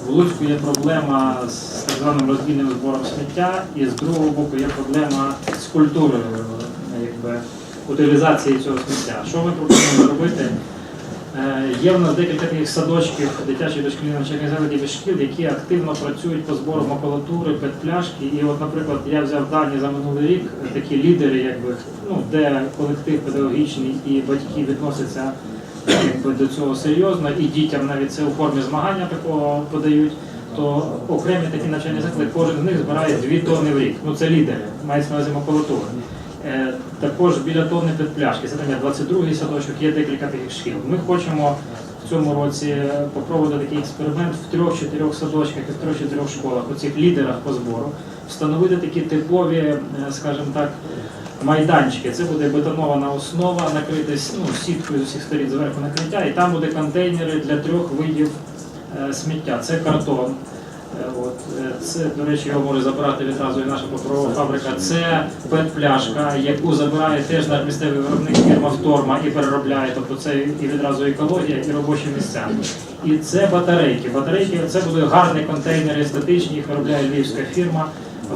В Луцьку є проблема з так званим роздільним збором сміття, і з другого боку є проблема з культурою е, якби, утилізації цього сміття. Що ми пропонуємо зробити? Е, Є в нас декілька таких садочків, дитячих дошкільних навчальних закладів і шкіл, які активно працюють по збору макулатури, петпляшки. І от, наприклад, я взяв дані за минулий рік, такі лідери, якби, ну, де колектив педагогічний і батьки відносяться до цього серйозно, і дітям навіть це у формі змагання такого подають. То окремі такі навчальні заклади, кожен з них збирає 2 тонни в рік. Ну це лідери, мається на увазі макулатури. Е, Також біля тонни пляшки, це там є 22-й садочок, є декілька таких шкіл. Ми хочемо в цьому році попробувати такий експеримент в трьох-чотирьох садочках і в трьох-чотирьох школах, у цих лідерах по збору, встановити такі типові, е, скажімо так, майданчики. Це буде бетонована основа, накритись ну, сіткою з усіх сторін зверху накриття, і там буде контейнери для трьох видів е, сміття. Це картон. Е, От, е, це, до речі, його може забрати відразу і наша паперова фабрика. Це пет-пляшка, яку забирає теж наш місцевий виробник фірма Вторма і переробляє. Тобто це і відразу екологія, і робочі місця. І це батарейки. Батарейки це будуть гарні контейнери естетичні, їх виробляє львівська фірма.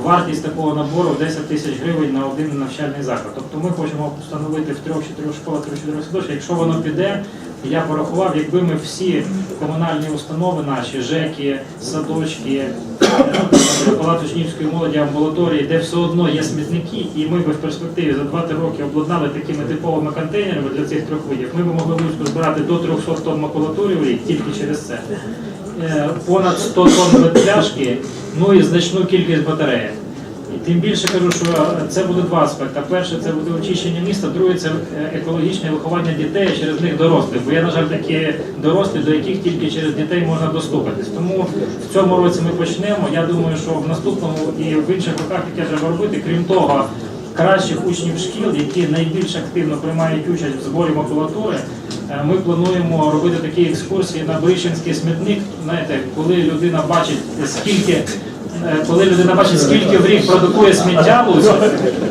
Вартість такого набору 10 тисяч гривень на один навчальний заклад. Тобто ми хочемо встановити в трьох-чотирьох школах, трьох-чотирьох садочках. Якщо воно піде, я порахував, якби ми всі комунальні установи наші, ЖЕКи, садочки, е, палат учнівської молоді, амбулаторії, де все одно є смітники, і ми би в перспективі за 2 роки обладнали такими типовими контейнерами для цих трьох видів, ми б могли в Луцьку збирати до 300 тонн макулатури в рік тільки через це. Е, Понад 100 тонн пляшки, ну і значну кількість батареїв. І тим більше кажу, що це буде два аспекти. Перше, це буде очищення міста, друге це е, екологічне виховання дітей, а через них дорослих. Бо є, на жаль, такі дорослі, до яких тільки через дітей можна достукатись. Тому в цьому році ми почнемо. Я думаю, що в наступному і в інших роках яке треба робити, крім того, кращих учнів шкіл, які найбільш активно приймають участь в зборі макулатури. Е, Ми плануємо робити такі екскурсії на Брищенський смітник. Знаєте, коли людина бачить скільки коли людина бачить, скільки в рік продукує сміття Луцьк,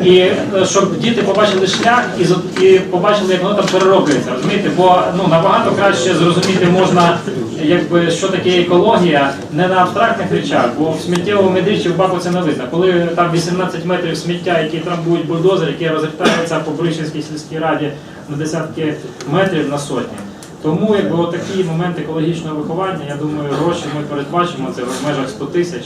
і е, щоб діти побачили шлях і, і побачили, як воно там перероблюється. Розумієте? Бо ну набагато краще зрозуміти можна, якби що таке екологія, не на абстрактних речах, бо в сміттєвому медичі в баку це не видно. Коли там 18 метрів сміття, які трамбують бульдозер, які розлітаються по Брищенській сільській раді на десятки метрів на сотні. Тому якби отакі моменти екологічного виховання, я думаю, гроші ми передбачимо це в межах 100 тисяч.